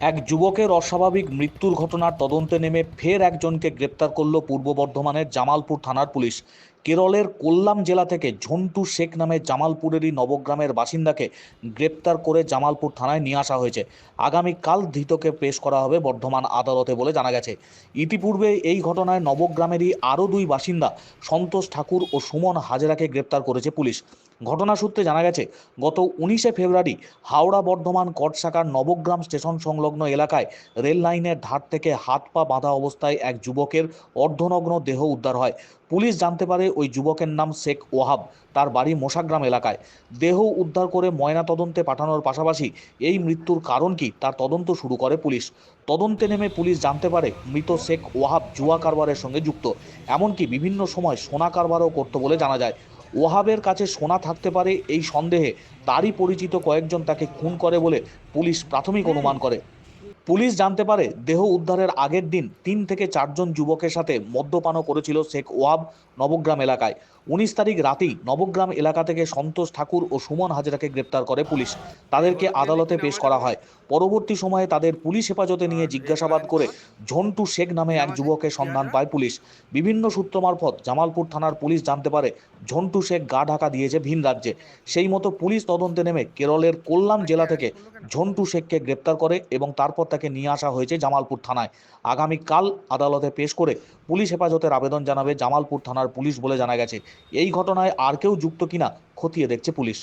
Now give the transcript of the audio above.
এক যুবকের অস্বাভাবিক মৃত্যুর ঘটনার তদন্তে নেমে ফের একজনকে গ্রেপ্তার করল পূর্ব বর্ধমানের জামালপুর থানার পুলিশ। কেরলের কোল্লাম জেলা থেকে ঝন্টু শেখ নামে জামালপুরেরই নবগ্রামের বাসিন্দাকে গ্রেপ্তার করে জামালপুর থানায় নিয়ে আসা হয়েছে। আগামীকাল ধৃতকে পেশ করা হবে বর্ধমান আদালতে বলে জানা গেছে। ইতিপূর্বে এই ঘটনায় নবগ্রামেরই আরও দুই বাসিন্দা সন্তোষ ঠাকুর ও সুমন হাজরাকে গ্রেপ্তার করেছে পুলিশ। ঘটনা সূত্রে জানা গেছে, গত উনিশে ফেব্রুয়ারি হাওড়া বর্ধমান কটসাকার নবগ্রাম স্টেশন সংলগ্ন এলাকায় রেল লাইনের ধার থেকে হাত পা বাঁধা অবস্থায় এক যুবকের অর্ধনগ্ন দেহ উদ্ধার হয়। পুলিশ জানতে পারে ওই যুবকের নাম শেখ ওয়াহাব, তার বাড়ি মোশাগ্রাম এলাকায়। দেহ উদ্ধার করে ময়নাতদন্তে পাঠানোর পাশাপাশি এই মৃত্যুর কারণ কি তার তদন্ত শুরু করে পুলিশ। তদন্তে নেমে পুলিশ জানতে পারে মৃত শেখ ওয়াহাব জুয়া কারবারের সঙ্গে যুক্ত, এমনকি বিভিন্ন সময় সোনা কারবারও করত বলে জানা যায়। ওয়াহাবের কাছে সোনা থাকতে পারে এই সন্দেহে তারই পরিচিত কয়েকজন তাকে খুন করে বলে পুলিশ প্রাথমিক অনুমান করে। পুলিশ জানতে পারে দেহ উদ্ধারের আগের দিন তিন থেকে চারজন যুবকের সাথে মদ্যপানও করেছিল শেখ ওয়াব নবগ্রাম এলাকায়। উনিশ তারিখ রাতেই নবগ্রাম এলাকা থেকে সন্তোষ ঠাকুর ও সুমন হাজরাকে গ্রেপ্তার করে পুলিশ। তাদেরকে আদালতে পেশ করা হয়। পরবর্তী সময়ে তাদের পুলিশ হেফাজতে নিয়ে জিজ্ঞাসাবাদ করে ঝন্টু শেখ নামে এক যুবকের সন্ধান পায় পুলিশ। বিভিন্ন সূত্র মারফত জামালপুর থানার পুলিশ জানতে পারে ঝন্টু শেখ গা ঢাকা দিয়েছে ভিন রাজ্যে। সেই মতো পুলিশ তদন্তে নেমে কেরলের কোল্লাম জেলা থেকে ঝন্টু শেখকে গ্রেপ্তার করে এবং তারপর তাকে নিয়ে আসা হয়েছে জামালপুর থানায়। আগামীকাল আদালতে পেশ করে পুলিশ হেফাজতের আবেদন জানাবে জামালপুর থানার পুলিশ বলে জানা গেছে। এই ঘটনায় আর কেউ যুক্ত কিনা খতিয়ে দেখছে পুলিশ।